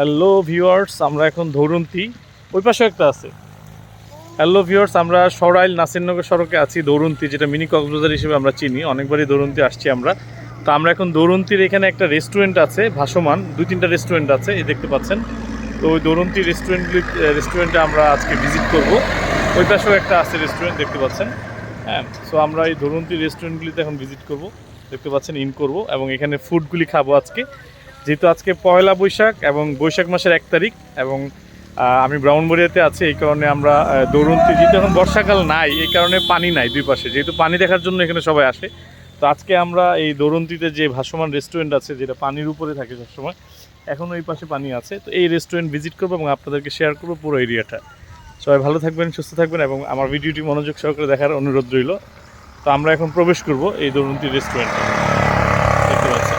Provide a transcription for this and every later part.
Hello viewers আমরা এখন ধরুন্তি ওই পাশে একটা আছে। হ্যালো ভিউয়ার্স আমরা সরাইল নাসিরনগর সড়কে আছি দৌরন্তি যেটা মিনি কক্সবাজার হিসেবে আমরা চিনি। অনেকবারই দৌরন্তি আসছি আমরা। তো আমরা এখন দৌরন্তির এখানে একটা রেস্টুরেন্ট আছে, ভাসমান। দুই তিনটা রেস্টুরেন্ট আছে, এই দেখতে পাচ্ছেন। তো ওই দৌরন্তি রেস্টুরেন্টগুলি রেস্টুরেন্টে আমরা আজকে ভিজিট করব। ওই পাশেও একটা আছে রেস্টুরেন্ট দেখতে পাচ্ছেন। হ্যাঁ সো আমরা এই ধরুন্তি রেস্টুরেন্টগুলিতে এখন ভিজিট করব। দেখতে পাচ্ছেন ইন করব। এবং এখানে ফুডগুলি খাব আজকে। যেহেতু আজকে পয়লা বৈশাখ এবং বৈশাখ মাসের এক তারিখ এবং আমি ব্রাউনবাড়িয়াতে আছি, এই কারণে আমরা দৌড়ন্তি যেহেতু এখন বর্ষাকাল নাই, এই কারণে পানি নাই দুই পাশে, যেহেতু পানি দেখার জন্য এখানে সবাই আসে। তো আজকে আমরা এই দৌড়ন্তিতে যে ভাসমান রেস্টুরেন্ট আছে, যেটা পানির উপরে থাকে সবসময়, এখন ওই পাশে পানি আছে। তো এই রেস্টুরেন্ট ভিজিট করব এবং আপনাদেরকে শেয়ার করব পুরো এরিয়াটা সবাই ভালো থাকবেন, সুস্থ থাকবেন এবং আমার ভিডিওটি মনোযোগ সহকারে দেখার অনুরোধ রইল। তো আমরা এখন প্রবেশ করব এই দৌড়ন্তি রেস্টুরেন্টে দেখতে পাচ্ছেন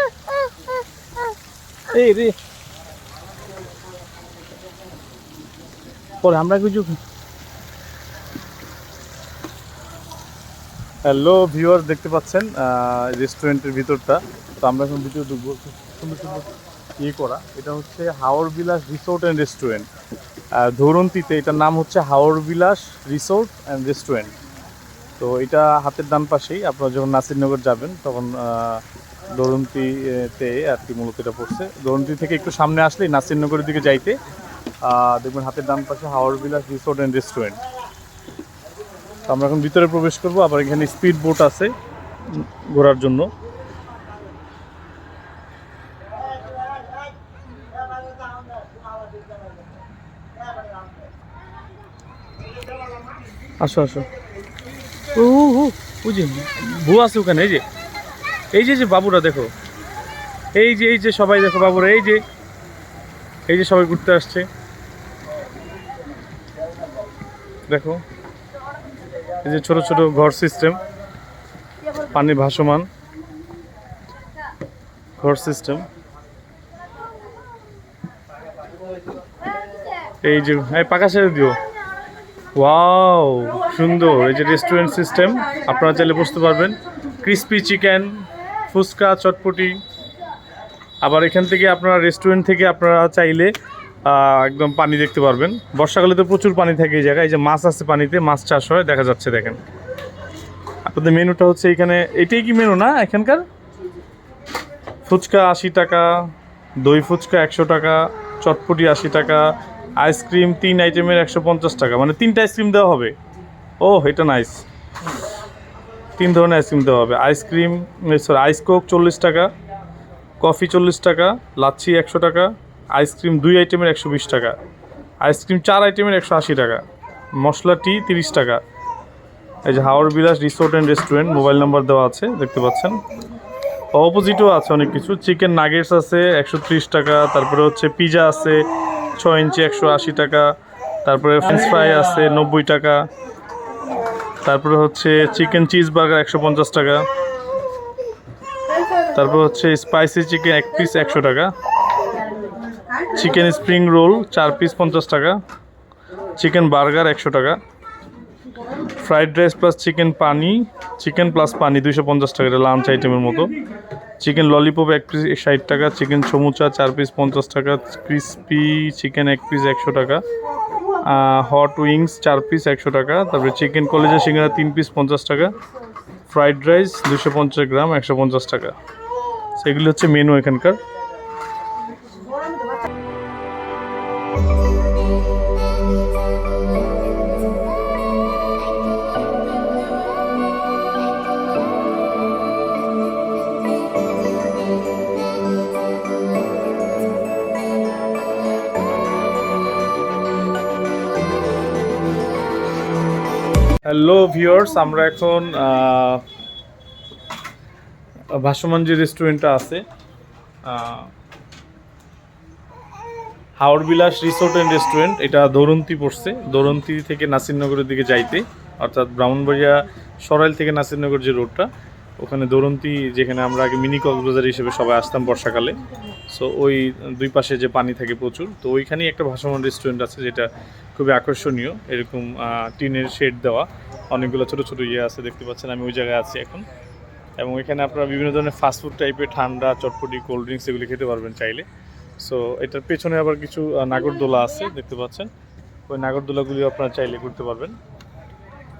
পরে আমরা কিছু হ্যালো ভিউয়ার দেখতে পাচ্ছেন রেস্টুরেন্টের ভিতরটা। তো আমরা এখন ভিতরে ঢুকবো। সুন্দর সুন্দর ইয়ে করা। এটা হচ্ছে হাওর বিলাস রিসোর্ট অ্যান্ড রেস্টুরেন্ট। ধরন্তিতে এটার নাম হচ্ছে হাওর বিলাস রিসোর্ট অ্যান্ড রেস্টুরেন্ট। তো এটা হাতের ডান পাশেই। আপনারা যখন নাসিরনগর যাবেন, তখন দরন্তিতে আর কি মূলত এটা পড়ছে দরন্তি থেকে একটু সামনে আসলেই নাসিরনগরের দিকে যাইতে দেখবেন হাতের ডান পাশে হাওড় বিলাস রিসোর্ট অ্যান্ড রেস্টুরেন্ট তো আমরা এখন ভিতরে প্রবেশ করব আবার এখানে স্পিড বোট আছে ঘোরার জন্য আসো আসো ও ওই যে আছে ওখানে এই যে এই যে যে বাবুরা, দেখো। এই যে এই যে সবাই, দেখো বাবুরা, এই যে এই যে সবাই ঘুরতে আসছে। দেখো, এই যে ছোট ছোট ঘর সিস্টেম পানি ভাসমান, ঘর সিস্টেম এই যে হ্যাঁ পাকা ছেড়ে দিও। ওয়াও সুন্দর, এই যে রেস্টুরেন্ট সিস্টেম আপনারা চাইলে বসতে পারবেন। Crispy chicken fuchka, chotpoti. আবার এখান থেকে আপনারা রেস্টুরেন্ট থেকে আপনারা চাইলে একদম পানি দেখতে পারবেন। বর্ষাকালে তো প্রচুর পানি থাকে এই জায়গায়। এই যে মাছ আছে পানিতে, মাছ চাষ হয়, দেখা যাচ্ছে দেখেন। আপনাদের মেনুটা হচ্ছে এখানে, এটাই কি মেনু না এখানকার? ফুচকা আশি টাকা, দই ফুচকা একশো টাকা, চটপটি আশি টাকা, আইসক্রিম তিন আইটেমের একশো পঞ্চাশ টাকা। মানে তিনটা আইসক্রিম দেওয়া হবে। ও এটা নাইস তিন ধরনের আইসক্রিম দেওয়া হবে। আইসক্রিম সরি আইস কোক চল্লিশ টাকা কফি চল্লিশ টাকা, লাচ্ছি একশো টাকা আইসক্রিম দুই আইটেমের একশো বিশ টাকা আইসক্রিম চার আইটেমের একশো আশি টাকা, মশলা টি তিরিশ টাকা। এই যে Haor Bilash resort and restaurant mobile number দেওয়া আছে, দেখতে পাচ্ছেন। অপোজিটও আছে অনেক কিছু। চিকেন নাগেটস আছে একশো ত্রিশ টাকা, তারপরে হচ্ছে পিজা আছে ছয় ইঞ্চি একশো আশি টাকা, তারপরে ফ্রেঞ্চ ফ্রাই আছে নব্বই টাকা। তারপরে হচ্ছে চিকেন চিজ বার্গার একশো পঞ্চাশ টাকা। তারপর হচ্ছে স্পাইসি চিকেন এক পিস একশো টাকা। চিকেন স্প্রিং রোল চার পিস পঞ্চাশ টাকা। চিকেন বার্গার একশো টাকা। ফ্রাইড রাইস প্লাস চিকেন পানি চিকেন প্লাস পানি দুইশো পঞ্চাশ টাকা, এটা লাঞ্চ আইটেমের মতো। চিকেন ললিপপ এক পিস ষাট টাকা চিকেন সমুচা চার পিস পঞ্চাশ টাকা ক্রিসপি চিকেন এক পিস একশো টাকা। হট উইংস চার পিস একশো টাকা। তারপরে চিকেন কলেজের সিঙ্গারা তিন পিস পঞ্চাশ টাকা। ফ্রাইড রাইস দুশো পঞ্চাশ গ্রাম, একশো পঞ্চাশ টাকা। সেগুলি হচ্ছে মেনু এখানকার। হ্যালো ভিউয়ার্স আমরা এখন ভাসমান যে রেস্টুরেন্টটা আছে। হাওড় বিলাস রিসোর্ট অ্যান্ড রেস্টুরেন্ট, এটা দৌরন্তি পড়ছে। দৌরন্তি থেকে নাসিরনগরের দিকে যাইতে, অর্থাৎ ব্রাহ্মণবাড়িয়া সরাইল থেকে নাসিরনগর যে রোডটা ওখানে দৌরন্তি, যেখানে আমরা আগে মিনি কক্সবাজার হিসেবে সবাই আসতাম বর্ষাকালে। সো ওই দুই পাশে যে পানি থাকে প্রচুর। তো ওইখানেই একটা ভাসমান রেস্টুরেন্ট আছে যেটা খুবই আকর্ষণীয়। এরকম টিনের শেড দেওয়া। অনেকগুলো ছোট ছোট ইয়ে আছে, দেখতে পাচ্ছেন, আমি ওই জায়গায় আছি এখন। এবং এখানে আপনারা বিভিন্ন ধরনের ফাস্টফুড টাইপের ঠান্ডা, চটপটি কোল্ড ড্রিঙ্কস এগুলি খেতে পারবেন চাইলে। সো এটার পেছনে আবার কিছু নাগরদোলা আছে, দেখতে পাচ্ছেন। ওই নাগরদোলাগুলিও আপনারা চাইলে করতে পারবেন।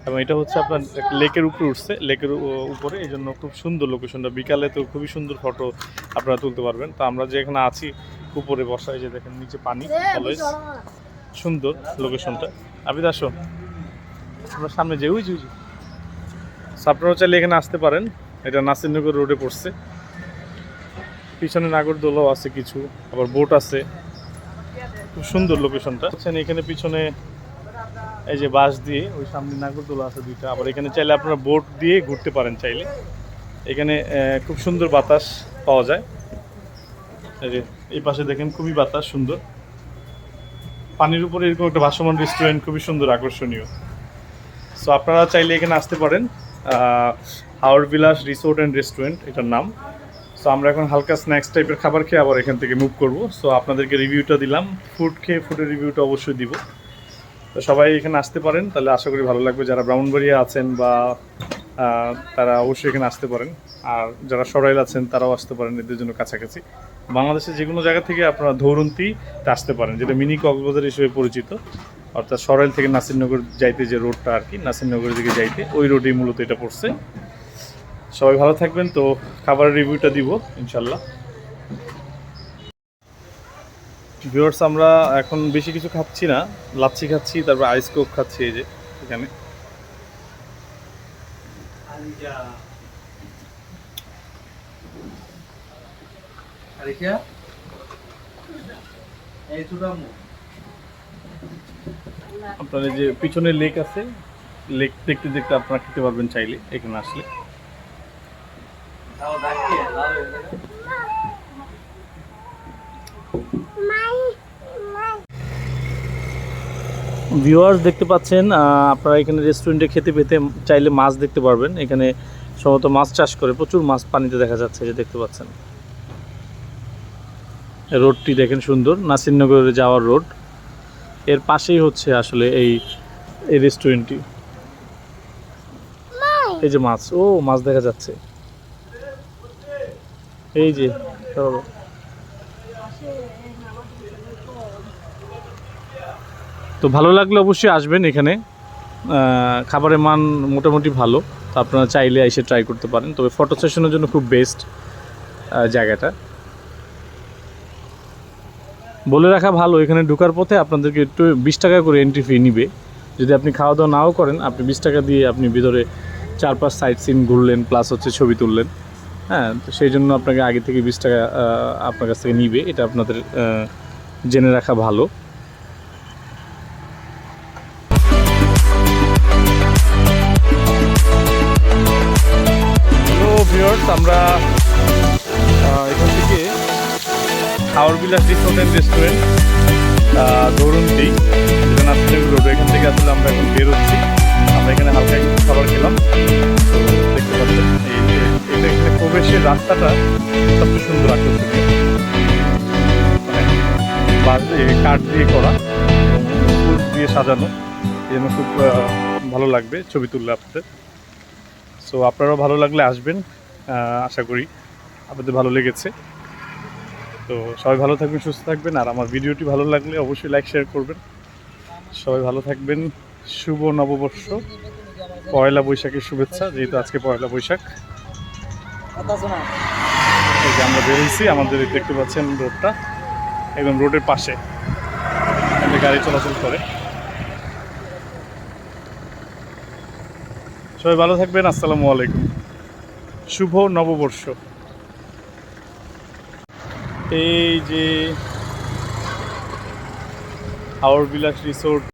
এবং এটা হচ্ছে আপনার লেকের উপরে উঠছে, লেকের উপরে। এই জন্য খুব সুন্দর লোকেশনটা বিকালে তো খুবই সুন্দর ফটো আপনারা তুলতে পারবেন। তো আমরা যে এখানে আছি, উপরে বসা যে দেখেন, নিচে পানি অলওয়েজ সুন্দর লোকেশনটা আবিদ, আসো। আমরা সামনে যে যে। ওই আপনারাও চাইলে এখানে আসতে পারেন। এটা নাসিরনগর রোডে পড়ছে। পিছনে নাগরদোলাও আছে কিছু, আবার বোট আছে। খুব সুন্দর লোকেশনটা বুঝছেন এখানে পিছনে এই যে বাস দিয়ে ওই সামনে নাগরদোলা আছে দুইটা। আবার এখানে চাইলে আপনারা বোট দিয়ে ঘুরতে পারেন চাইলে। এখানে খুব সুন্দর বাতাস পাওয়া যায়। এই যে এই পাশে দেখেন খুবই বাতাস সুন্দর। পানির উপরে এরকম একটা ভাসমান রেস্টুরেন্ট খুবই সুন্দর, আকর্ষণীয়। সো আপনারা চাইলে এখানে আসতে পারেন। হাওড় বিলাস রিসোর্ট অ্যান্ড রেস্টুরেন্ট, এটার নাম। সো আমরা এখন হালকা স্ন্যাক্স টাইপের খাবার খেয়ে আবার এখান থেকে মুভ করব। সো আপনাদেরকে রিভিউটা দিলাম। ফুড খেয়ে ফুডের রিভিউটা অবশ্যই দিব। তো সবাই এখানে আসতে পারেন, তাহলে আশা করি ভালো লাগবে। যারা ব্রাউনবাড়িয়া আছেন বা তারা অবশ্যই এখানে আসতে পারেন। আর যারা সরাইল আছেন, তারাও আসতে পারেন এদের জন্য কাছাকাছি। বাংলাদেশের যে কোনো জায়গা থেকে আপনারা ধৌরন্তিতে আসতে পারেন, যেটা মিনি কক্সবাজার হিসেবে পরিচিত। অর্থাৎ সরাইল থেকে নাসিরনগর যাইতে যে রোডটা আর কি, নাসিরনগরের দিকে যাইতে, ওই রোডেই মূলত এটা পড়ছে। সবাই ভালো থাকবেন, তো খাবারের রিভিউটা দিব, ইনশাল্লাহ। ভিউয়ার্স আমরা এখন বেশি কিছু খাচ্ছি না। লাচ্ছি খাচ্ছি তারপর আইস কোক খাচ্ছি এই যে এখানে। আপনার এই যে পিছনে লেক আছে লেক দেখতে দেখতে আপনারা খেতে পারবেন চাইলে এখানে আসলে। ভিউয়ার্স দেখতে পাচ্ছেন আপনারা এখানে রেস্টুরেন্টে খেতে পেতে চাইলে মাছ দেখতে পারবেন। এখানে সম্ভবত মাছ চাষ করে প্রচুর মাছ পানিতে দেখা যাচ্ছে যে দেখতে পাচ্ছেন। রোডটি দেখেন সুন্দর নাসিরনগরে যাওয়ার রোড। এর পাশেই হচ্ছে আসলে এই এই রেস্টুরেন্টটি এই যে মাছ ও মাছ দেখা যাচ্ছে। এই যে তো ভালো লাগলে অবশ্যই আসবেন এখানে। খাবারের মান মোটামুটি ভালো, তো আপনারা চাইলে এসে ট্রাই করতে পারেন। তবে ফটো সেশনের জন্য খুব বেস্ট জায়গাটা। বলে রাখা ভালো, এখানে ঢুকার পথে আপনাদেরকে একটু বিশ টাকা করে এন্ট্রি ফি নিবে। যদি আপনি খাওয়া দাওয়া নাও করেন, আপনি বিশ টাকা দিয়ে আপনি ভিতরে চার পাঁচ সাইড সিন ঘুরলেন প্লাস হচ্ছে ছবি তুললেন। হ্যাঁ তো সেই জন্য আপনাকে আগে থেকে বিশ টাকা আপনার কাছ থেকে নিবে। এটা আপনাদের জেনে রাখা ভালো। হাওড় বিলাস রিসোর্ট অ্যান্ড রেস্টুরেন্ট ধরুনটি যেটা নাথনগর রোড, এখান থেকে আসলে আমরা এখন বেরোচ্ছি। আমরা এখানে হালকা একটু খাবার খেলাম। তো দেখতে পাচ্ছেন, এই এখানে প্রবেশের রাস্তাটা সবচেয়ে সুন্দর আকর্ষণীয়। মানে কাঠ দিয়ে করা দিয়ে সাজানো। এই খুব ভালো লাগবে ছবি তুললে আপনাদের। সো আপনারাও ভালো লাগলে আসবেন আশা করি। আপনাদের ভালো লেগেছে। তো সবাই ভালো থাকবেন, সুস্থ থাকবেন, আর আমার ভিডিওটি ভালো লাগলে অবশ্যই লাইক শেয়ার করবেন। সবাই ভালো থাকবেন, শুভ নববর্ষ, পয়লা বৈশাখের শুভেচ্ছা, যেহেতু আজকে পয়লা বৈশাখ। আমরা বেরিয়েছি আমাদের দেখতে পাচ্ছেন রোডটা, একদম রোডের পাশে। গাড়ি চলাচল করে। সবাই ভালো থাকবেন, আসসালামু আলাইকুম। শুভ নববর্ষ। এই যে হাওড় বিলাস রিসোর্ট